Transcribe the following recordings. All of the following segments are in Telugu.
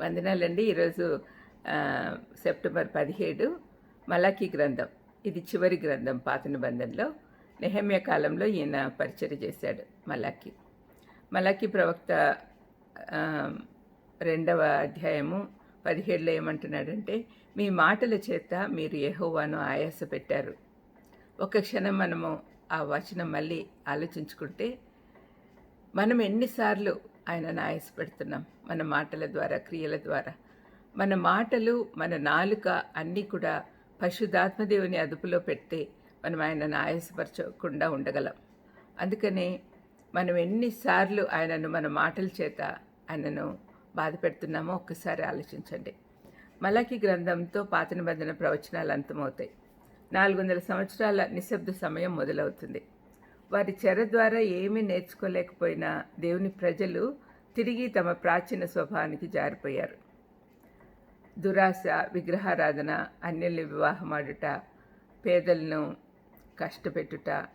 వందనాలండి. ఈరోజు సెప్టెంబర్ పదిహేడు మలాఖీ గ్రంథం. ఇది చివరి గ్రంథం పాత నిబంధనలో. నెహమ్య కాలంలో ఈయన పరిచయం చేశాడు మలాఖీ. మలాఖీ ప్రవక్త రెండవ అధ్యాయము పదిహేడులో ఏమంటున్నాడంటే మీ మాటల చేత మీరు యెహోవాను ఆయాస పెట్టారు ఒక క్షణం మనము ఆ వచనం మళ్ళీ ఆలోచించుకుంటే మనం ఎన్నిసార్లు ఆయనను ఆయాసపెడుతున్నాం మన మాటల ద్వారా క్రియల ద్వారా. మన మాటలు మన నాలుక అన్నీ కూడా పశుధాత్మదేవుని అదుపులో పెడితే మనం ఆయనను ఆయాసపరచకుండా ఉండగలం. అందుకనే మనం ఎన్నిసార్లు ఆయనను మన మాటల చేత ఆయనను బాధ పెడుతున్నామో ఒక్కసారి ఆలోచించండి. మలాకి గ్రంథంతో పాత నిబంధన ప్రవచనాలు అంతమవుతాయి. నాలుగు వందల సంవత్సరాల నిశ్శబ్ద సమయం మొదలవుతుంది. వారి చెర ద్వారా ఏమీ నేర్చుకోలేకపోయినా దేవుని ప్రజలు తిరిగి తమ ప్రాచీన స్వభావానికి జారిపోయారు. దురాశ విగ్రహారాధన అన్యుల్ని వివాహమాడుట పేదలను కష్టపెట్టుట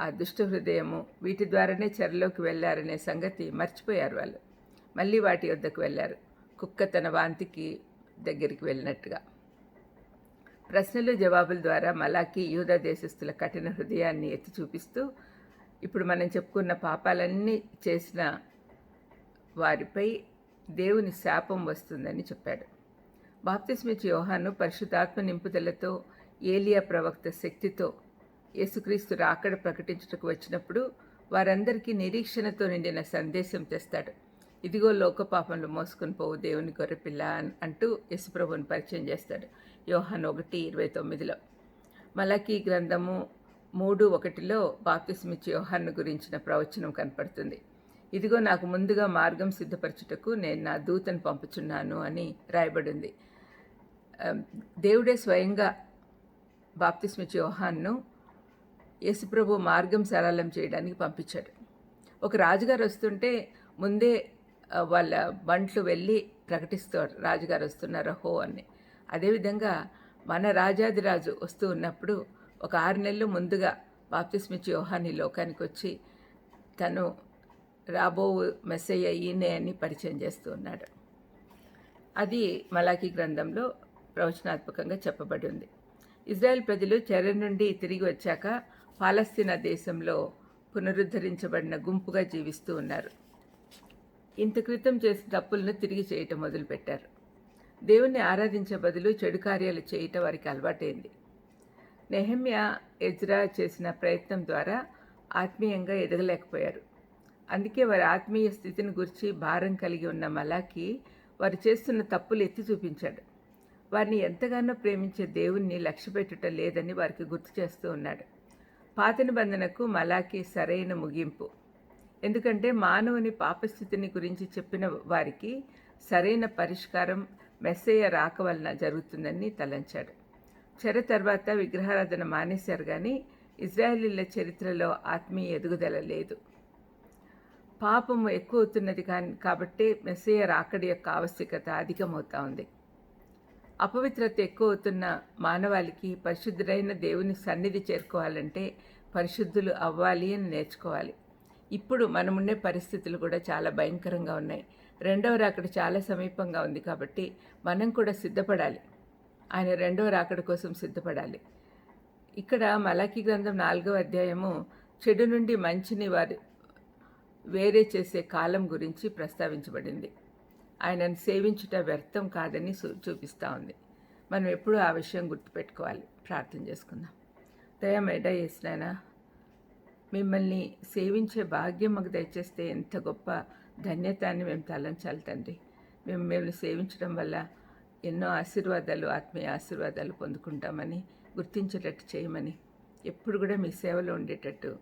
ఆ దుష్ట హృదయము వీటి ద్వారానే చెరలోకి వెళ్ళారనే సంగతి మర్చిపోయారు వాళ్ళు. మళ్ళీ వాటి వద్దకు వెళ్ళారు. కుక్క తన వాంతికి దగ్గరికి వెళ్ళినట్టుగా. ప్రశ్నలు జవాబుల ద్వారా మలాకి యూదా దేశస్థుల కఠిన హృదయాన్ని ఎత్తి చూపిస్తూ ఇప్పుడు మనం చెప్పుకున్న పాపాలన్నీ చేసిన వారిపై దేవుని శాపం వస్తుందని చెప్పాడు. బాప్తిస్మిచ్ యోహాను పరిశుద్ధాత్మ నింపుదలతో ఏలియా ప్రవక్త శక్తితో యేసుక్రీస్తు రాకడ ప్రకటించుటకు వచ్చినప్పుడు వారందరికీ నిరీక్షణతో నిండిన సందేశం తెస్తాడు. ఇదిగో లోక పాపంలో మోసుకుని పోవు దేవుని గొర్రెపిల్ల అని అంటూ యేసుప్రభుని పరిచయం చేస్తాడు. యోహాన్ ఒకటి ఇరవై తొమ్మిదిలో. మలకీ గ్రంథము మూడు ఒకటిలో బాప్తిస్మిచ్చి యోహాన్ను గురించిన ప్రవచనం కనపడుతుంది. ఇదిగో నాకు ముందుగా మార్గం సిద్ధపరచుటకు నేను నా దూతను పంపుచున్నాను అని రాయబడింది. దేవుడే స్వయంగా బాప్తిస్మిచ్చి యోహాన్ను యేసుప్రభు మార్గం సరళం చేయడానికి పంపించాడు. ఒక రాజుగారు వస్తుంటే ముందే వాళ్ళ బంట్లు వెళ్ళి ప్రకటిస్తారు. రాజుగారు వస్తున్నారు హో అని. అదేవిధంగా మన రాజాదిరాజు వస్తూ ఉన్నప్పుడు ఒక ఆరు నెలలు ముందుగా బాప్తిస్మిచ్చి యోహాన్ని లోకానికి వచ్చి తను రాబో మెస్సయ్య ఈయనే అని పరిచయం చేస్తూ ఉన్నాడు. అది మలాఖీ గ్రంథంలో ప్రవచనాత్మకంగా చెప్పబడి ఉంది. ఇజ్రాయెల్ ప్రజలు చెర నుండి తిరిగి వచ్చాక పాలస్తీనా దేశంలో పునరుద్ధరించబడిన గుంపుగా జీవిస్తూ ఉన్నారు. ఇంత క్రితం చేసిన తప్పులను తిరిగి చేయటం మొదలుపెట్టారు. దేవుణ్ణి ఆరాధించే బదులు చెడు కార్యాలు చేయటం వారికి అలవాటైంది. నెహమ్యా ఎజ్రా చేసిన ప్రయత్నం ద్వారా ఆత్మీయంగా ఎదగలేకపోయారు. అందుకే వారి ఆత్మీయ స్థితిని గురించి భారం కలిగి ఉన్న మలాకి వారు చేస్తున్న తప్పులు ఎత్తి చూపించాడు. వారిని ఎంతగానో ప్రేమించే దేవుణ్ణి లక్ష్యపెట్టుట లేదని వారికి గుర్తు చేస్తూ ఉన్నాడు. పాత నిబంధనకు మలాకి సరైన ముగింపు. ఎందుకంటే మానవుని పాపస్థితిని గురించి చెప్పిన వారికి సరైన పరిష్కారం మెస్సయ్య రాక వలన జరుగుతుందని తలంచాడు. చెర తర్వాత విగ్రహారాధన మానేశారు కానీ ఇజ్రాయేలీల చరిత్రలో ఆత్మీయ ఎదుగుదల లేదు. పాపము ఎక్కువ అవుతున్నది కానీ కాబట్టి మెస్సయ రాకడి యొక్క ఆవశ్యకత అధికమవుతా ఉంది. అపవిత్రత ఎక్కువ అవుతున్న మానవాళికి పరిశుద్ధుడైన దేవుని సన్నిధి చేరుకోవాలంటే పరిశుద్ధులు అవ్వాలి అని నేర్చుకోవాలి. ఇప్పుడు మనముండే పరిస్థితులు కూడా చాలా భయంకరంగా ఉన్నాయి. రెండవ రాకడ చాలా సమీపంగా ఉంది కాబట్టి మనం కూడా సిద్ధపడాలి. ఆయన రెండవ రాకడ కోసం సిద్ధపడాలి. ఇక్కడ మలాఖీ గ్రంథం నాలుగవ అధ్యాయము చెడు నుండి మంచిని వారి వేరే చేసే కాలం గురించి ప్రస్తావించబడింది. ఆయనను సేవించుట వ్యర్థం కాదని చూపిస్తూ ఉంది. మనం ఎప్పుడూ ఆ విషయం గుర్తుపెట్టుకోవాలి. ప్రార్థన చేసుకుందాం. దయమేడ చేసినానా మిమ్మల్ని సేవించే భాగ్యం మాకు దయచేస్తే ఎంత గొప్ప ధన్యత అని మేము తలంచాలి తండ్రి. మేము మిమ్మల్ని సేవించడం వల్ల ఎన్నో ఆశీర్వాదాలు ఆత్మీయ ఆశీర్వాదాలు పొందుకుంటామని గుర్తించేటట్టు చేయమని ఎప్పుడు కూడా మీ సేవలో ఉండేటట్టు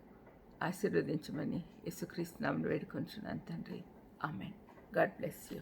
ఆశీర్వదించమని యేసుక్రీస్తు నామను వేడుకొంచున్నాను తండ్రి. ఆమెన్. God bless you.